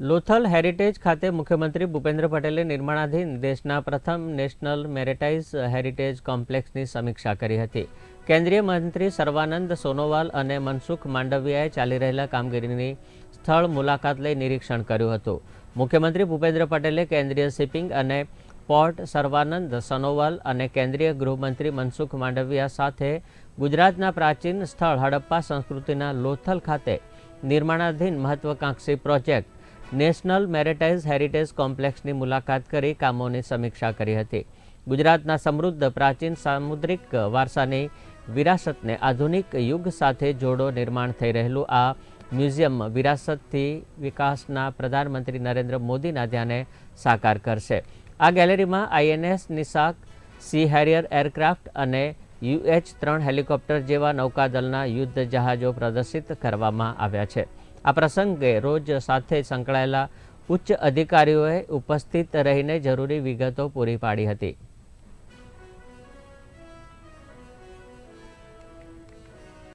Lothal heritage ખાતે મુખ્યમંત્રી ભૂપેન્દ્ર પટેલે નિર્માણાધીન દેશના પ્રથમ નેશનલ મેરેટાઇઝ હેરિટેજ કોમ્પ્લેક્સની સમીક્ષા કરી હતી. કેન્દ્રીય મંત્રી સર્વાનંદ સોનોવાલ અને મનસુખ માંડવિયાએ ચાલી રહેલા કામગીરીની સ્થળ મુલાકાત લઈ નિરીક્ષણ કર્યું હતું. મુખ્યમંત્રી ભૂપેન્દ્ર પટેલે કેન્દ્રીય શિપિંગ અને પોર્ટ સર્વાનંદ સોનોવાલ અને કેન્દ્રીય ગૃહમંત્રી મનસુખ માંડવિયા સાથે ગુજરાતના પ્રાચીન સ્થળ હડપ્પા સંસ્કૃતિના લોથલ ખાતે નિર્માણાધીન મહત્વાકાંક્ષી પ્રોજેક્ટ નેશનલ મેરેટાઇઝ હેરિટેજ કોમ્પ્લેક્સની મુલાકાત કરી કામોની સમીક્ષા કરી હતી. ગુજરાતના સમૃદ્ધ પ્રાચીન સામુદ્રિક વારસાની વિરાસતને આધુનિક યુગ સાથે જોડો નિર્માણ થઈ રહેલું આ મ્યુઝિયમ વિરાસતથી વિકાસના પ્રધાનમંત્રી નરેન્દ્ર મોદીના ધ્યાને સાકાર કરશે. આ ગેલેરીમાં INS Nishak sea harrier aircraft અને યુએચ ત્રણ હેલિકોપ્ટર જેવા નૌકાદળના યુદ્ધ જહાજો પ્રદર્શિત કરવામાં આવ્યા છે. આ પ્રસંગે રોજ સાથે સંકળાયેલા ઉચ્ચ અધિકારીઓએ ઉપસ્થિત રહીને જરૂરી વિગતો પૂરી પાડી હતી.